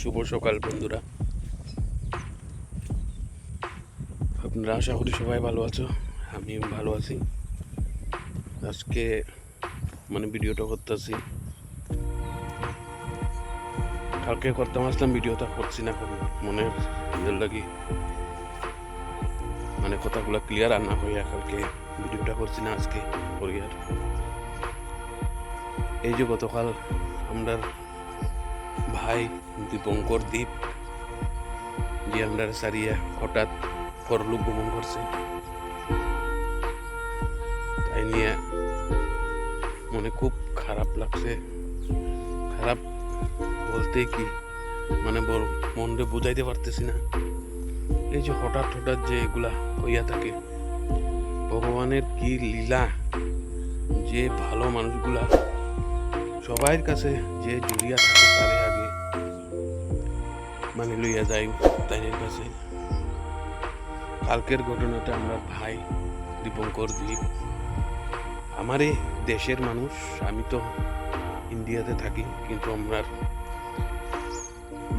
শুভ সকাল, বন্ধুরা। আপনারা আশা করি সবাই ভালো আছো আমি ভালো আছি। আজকে মানে ভিডিওটা করতেছি। কালকে করতাম, আসলাম, ভিডিওটা করছি না মনে ইয়ের লাগি মানে কথাগুলো ক্লিয়ার আর না হইয়া কালকে ভিডিওটা করছি না আজকে, করি আর। এই যে গতকাল আমরা ভাই দীপঙ্কর দ্বীপ আমরা সারিয়া হঠাৎ পরলোক ভ্রমণ করছে। তাই নিয়ে মনে খুব খারাপ লাগছে। খারাপ বলতে কি মানে বড় মনরে বুঝাইতে পারতেছি না। এই যে হঠাৎ হঠাৎ যে এগুলা হইয়া থাকে, ভগবানের কি লীলা? যে ভালো মানুষগুলা সবার কাছে যে জড়িয়া থাকে, তারে মানে লইয়া যাই তাইনের কাছে কালকের ঘটনাটা আমরা ভাই দীপঙ্কর দ্বীপ আমার এই দেশের মানুষ, আমি তো ইন্ডিয়াতে থাকি, কিন্তু আমরা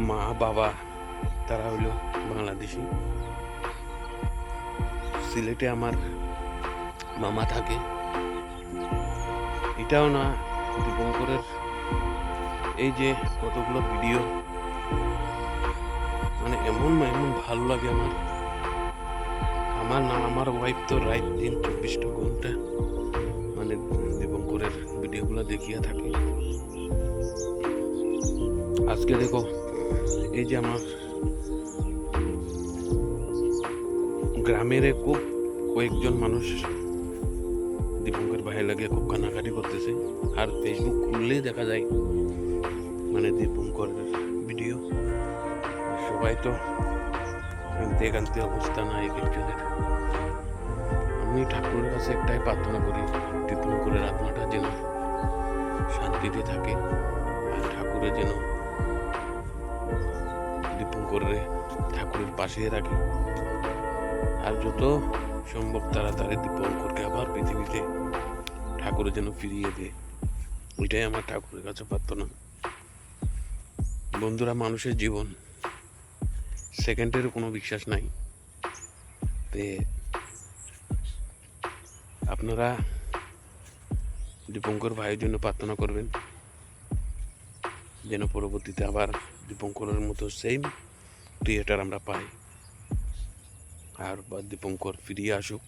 মা, বাবা, তারা হলো বাংলাদেশি। সিলেটে আমার মামা থাকে। এটাও না, দীপঙ্করের এই যে কতগুলো ভিডিও মানে এমন এমন ভালো লাগে আমার। আমার না, আমার ওয়াইফ তো রাইট দিন চব্বিশটা ঘণ্টা মানে দীপঙ্করের ভিডিওগুলো দেখিয়া থাকে। আজকে দেখো, এই যে আমার গ্রামের খুব কয়েকজন মানুষ দীপঙ্কর ভাই লাগে খুব কানাকাটি করতেছে। আর ফেসবুক খুললেই দেখা যায় মানে দীপঙ্করের ভিডিও সবাই তো আনতে কানতে অবস্থা নাই একজনের আমি ঠাকুরের কাছে একটাই প্রার্থনা করি দীপঙ্করের আত্মাটা যেন শান্তিতে থাকে আর ঠাকুরের যেন দীপঙ্করের ঠাকুরের পাশে রাখে আর যত সম্ভব তাড়াতাড়ি দীপঙ্করকে আবার পৃথিবীতে ঠাকুরের যেন ফিরিয়ে দেয় ওইটাই আমার ঠাকুরের কাছে প্রার্থনা বন্ধুরা মানুষের জীবন সেকেন্ডেরও কোনো বিশ্বাস নাই তে আপনারা দীপঙ্কর ভাইয়ের জন্য প্রার্থনা করবেন, যেন পরবর্তীতে আবার দীপঙ্করের মতো সেম ক্রিয়েটার আমরা পাই। আর বা দীপঙ্কর ফিরিয়ে আসুক,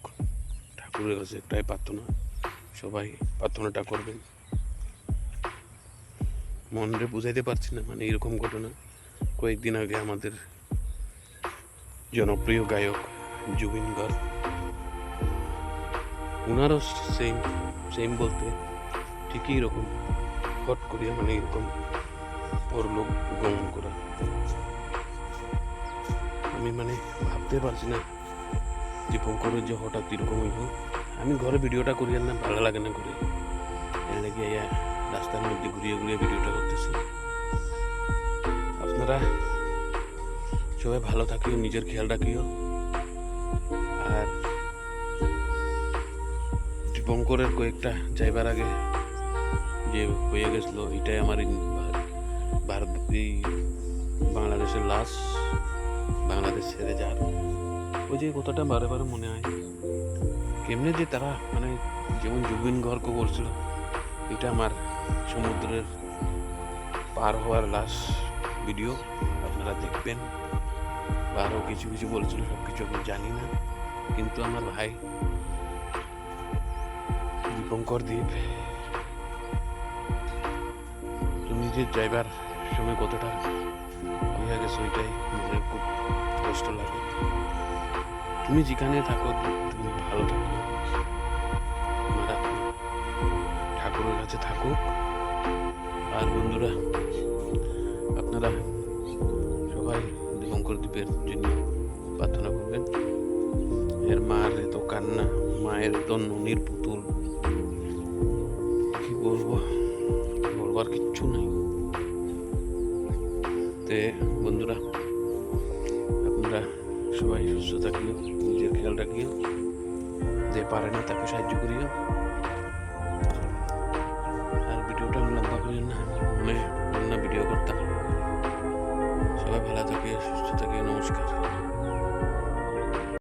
ঠাকুরের কাছে একটাই প্রার্থনা, সবাই প্রার্থনাটা করবেন। মনরে বুঝাইতে পারছি না মানে এরকম ঘটনা কয়েকদিন আগে আমাদের জনপ্রিয় গায়ক জুবিন গার্গ। ওনারও সেম সেম বলতে ঠিকই এরকম, হট করিয়া মানে এরকম পরলোক গমন করা। আমি মানে ভাবতে পারছি না দীপঙ্করের যে হঠাৎ এরকম হইব। আমি ঘরে ভিডিওটা করি না, ভালো লাগে না করে এর লেগে রাস্তার মধ্যে ঘুরিয়ে ঘুরিয়ে ভিডিওটা করতেছি। আপনারা সবাই ভালো থাকিও, নিজের খেয়াল রাখিও। আর দীপঙ্করের কয়েকটা যাইবার আগে যে হয়ে গেছিল, এটাই আমার ভারত এই বাংলাদেশের লাশ, বাংলাদেশ ছেড়ে যার ওই যে কথাটা বারে বারে মনে হয়। কেমনে যে তারা মানে যেমন জুবিন গর্গ করছিল, এটা আমার সমুদ্রের পার হওয়ার লাশ ভিডিও আপনারা দেখবেন। আরও কিছু কিছু বলছিল সব কিছু আমি জানি না। কিন্তু আমার ভাই দীপঙ্কর দ্বীপ তুমি যে ড্রাইভার সময় কতটা হয়ে গেছে ওইটাই মনে খুব কষ্ট লাগে। তুমি যেখানে থাকো, তুমি ভালো থাকো। ঠাকুরের কাছে থাকুক। আর বন্ধুরা, আপনারা দীপঙ্কর জন্য প্রার্থনা করবেন, এর মার এত কান্না, মায়ের এত ননির পুতুল। কি বলব? বলবার কিচ্ছু নাই। তে বন্ধুরা, আপনারা সবাই সুস্থ থাকিও, নিজের খেয়াল রাখিও। যে পারে না তাকে সাহায্য করিও। সুস্থ থাকে নমস্কার।